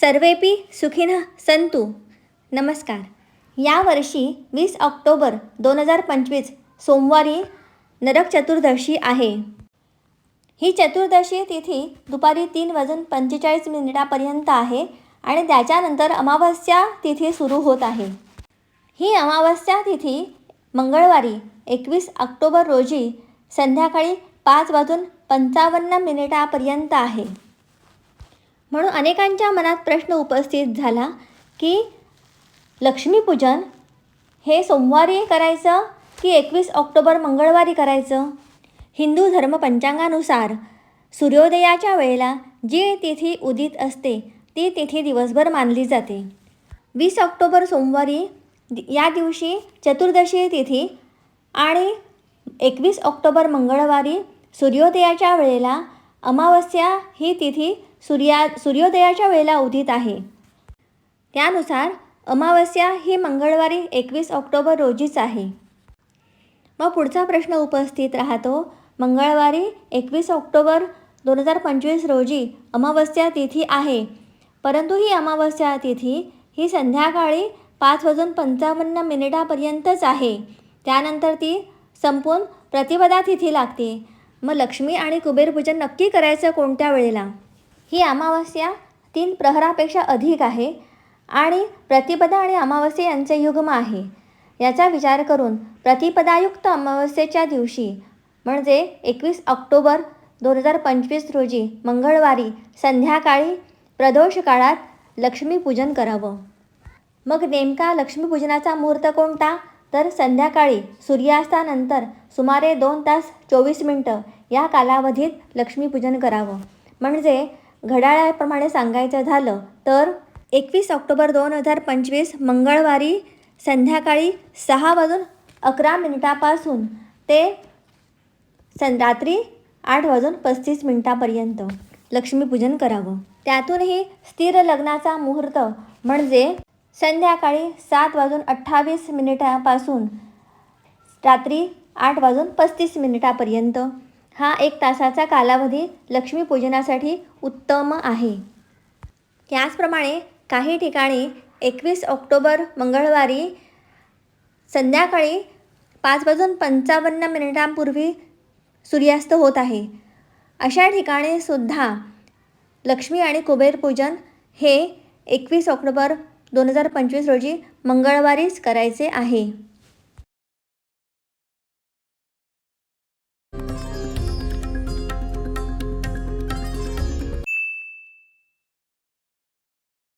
सर्वेपी सुखिनः संतु नमस्कार। यावर्षी वीस ऑक्टोबर दोन हजार पंचवीस सोमवारी नरक चतुर्दशी आहे. ही चतुर्दशी तिथी दुपारी तीन वाजून पंचेचाळीस मिनिटापर्यंत आहे आणि त्याच्यानंतर अमावस्या तिथी सुरू होत आहे. ही अमावस्या तिथी मंगळवारी एकवीस ऑक्टोबर रोजी संध्याकाळी पाच वाजून पंचावन्न मिनिटापर्यंत आहे. म्हणून अनेकांच्या मनात प्रश्न उपस्थित झाला की लक्ष्मीपूजन हे सोमवारी करायचं की एकवीस ऑक्टोबर मंगळवारी करायचं? हिंदू धर्म पंचांगानुसार सूर्योदयाच्या वेळेला जी तिथी उदित असते ती तिथी दिवसभर मानली जाते. वीस ऑक्टोबर सोमवारी या दिवशी चतुर्दशी तिथी आणि एकवीस ऑक्टोबर मंगळवारी सूर्योदयाच्या वेळेला अमावस्या ही तिथी सूर्या सूर्योदयाच्या वेळेला उदित आहे. त्यानुसार अमावस्या ही मंगळवारी एकवीस ऑक्टोबर रोजीच आहे. मग पुढचा प्रश्न उपस्थित राहतो मंगळवारी एकवीस ऑक्टोबर दोन हजार पंचवीस रोजी अमावस्या तिथी आहे. परंतु ही अमावस्या तिथी ही संध्याकाळी पाच वाजून पंचावन्न मिनिटापर्यंतच आहे. त्यानंतर ती संपून प्रतिपदा तिथी लागते. मग लक्ष्मी आणि कुबेरपूजन नक्की करायचं कोणत्या वेळेला? ही अमावस्या तीन प्रहरापेक्षा अधिक आहे आणि प्रतिपदा आणि अमावस्या यांचे युग्म आहे. याचा विचार करून प्रतिपदायुक्त अमावस्येच्या दिवशी म्हणजे एकवीस ऑक्टोबर दोन हजार पंचवीस रोजी मंगळवारी संध्याकाळी प्रदोष काळात लक्ष्मीपूजन करावं. मग नेमका लक्ष्मीपूजनाचा मुहूर्त कोणता? तर संध्याकाळी सूर्यास्तानंतर सुमारे दोन तास चोवीस मिनटं या कालावधीत लक्ष्मीपूजन करावं. म्हणजे घड्याळाप्रमाणे सांगायचं झालं तर एकवीस ऑक्टोबर दोन हजार पंचवीस मंगळवारी संध्याकाळी सहा वाजून अकरा मिनिटापासून ते सं रात्री आठ वाजून पस्तीस मिनिटापर्यंत लक्ष्मीपूजन करावं. त्यातूनही स्थिर लग्नाचा मुहूर्त म्हणजे संध्याकाळी सात वाजून अठ्ठावीस मिनिटापासून रात्री आठ वाजून पस्तीस मिनिटापर्यंत. हा एक तासाचा कालावधी लक्ष्मीपूजनासाठी उत्तम आहे. त्याचप्रमाणे काही ठिकाणी एकवीस ऑक्टोबर मंगळवारी संध्याकाळी पाच वाजून पंचावन्न मिनिटांपूर्वी सूर्यास्त होत आहे. अशा ठिकाणी सुद्धा लक्ष्मी आणि कुबेर पूजन हे एकवीस ऑक्टोबर दोन हजार पंचवीस रोजी मंगळवारीच करायचे आहे.